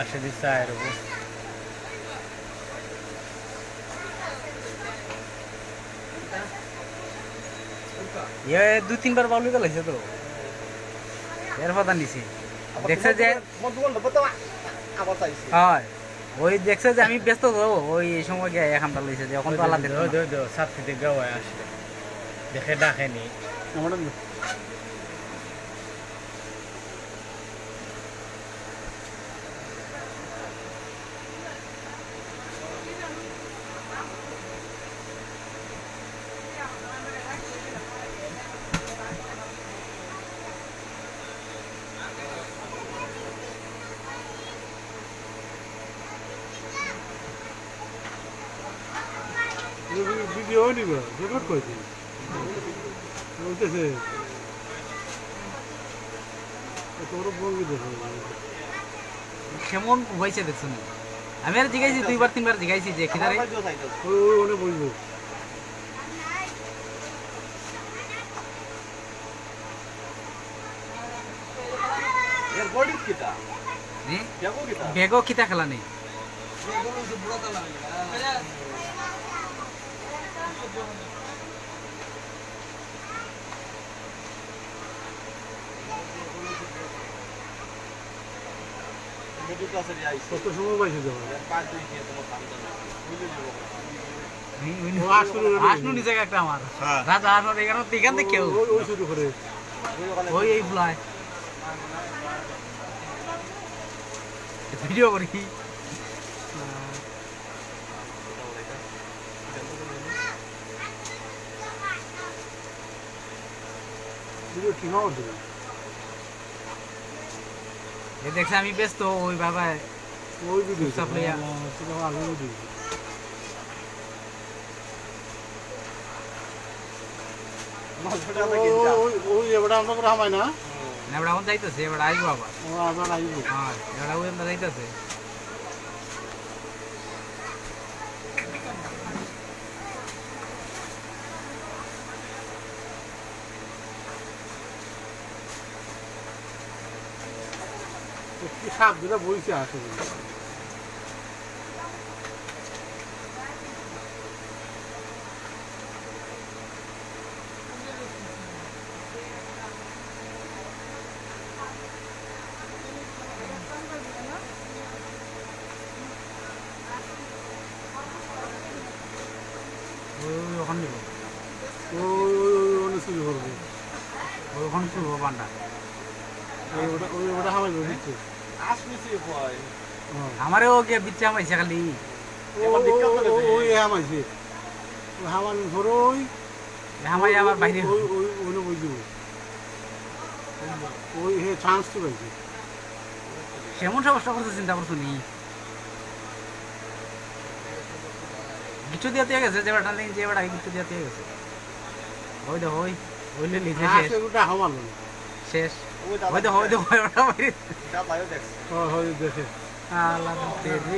আসে দিচ্ছে আয়ের উপর ইয়ে দু তিনবার বাউলি গেলাইছে তো? এর কথা নিছি দেখছে যে হয়। ওই দেখছে যে আমি ব্যস্ত তো ওই সময় গিয়ে এখানটা লইছে যে এখন তো আল্লাহ দিল ছাত্রী থেকে গাওয়ায় আসলে দেখে ডাকেনি আমার ভিডিও নিব রেকর্ড করেছি বলতেছে তোর বলবি কেমন হয়েছে দেখছ আমি আর জিগাইছি দুইবার তিনবার জিগাইছি যে খিদারে ওনে বলব বেগও খিতা খেলা নেই কত সময় পাইছে যাওয়া ও আসলো না। আসনু নিচে একটা আমার রাজা আসন এখানে তো এখান থেকে কেউ ওই ওই শুরু করে ওই এই ফুলায় ভিডিও করি। ভিডিও কি হওয়ার এ দেখছে আমি ব্যস্ত ওই বাবা ওই ভিডিও সব লইয়া। ওই আমরা করে না? এবার এখন যাইতেছে এবার আইব আবার। ও আবার আইব। হ্যাঁ এবার ওই আমরা যাইতেছে। কি সাপ দিলে বইছে আসলে ওই ওই ওখান নিব ওই ওই ওই ওনে শুরু করবে ওই ওখান তুলবো পান্ডা ওই ওটা ওই ওটা হামাই গিয়ে বিচ্ছে আমাইছে খালি ওই হামাইছে ওই হামানি ধরো আমার বাইরে ওই ওই ওনে বই ওই হে চান্স তো পাইছে কেমন সমস্যা করছে চিন্তা করছ নি কিছু দিয়ে দিয়ে গেছে যে বেটা যে বেটা কিছু দিয়ে দিয়ে গেছে ওই ওই লিখে শেষ ওই দেখো ওই দেখো ওই ওটা বাইরে হয় হয় দেখে আল্লাহ তেরি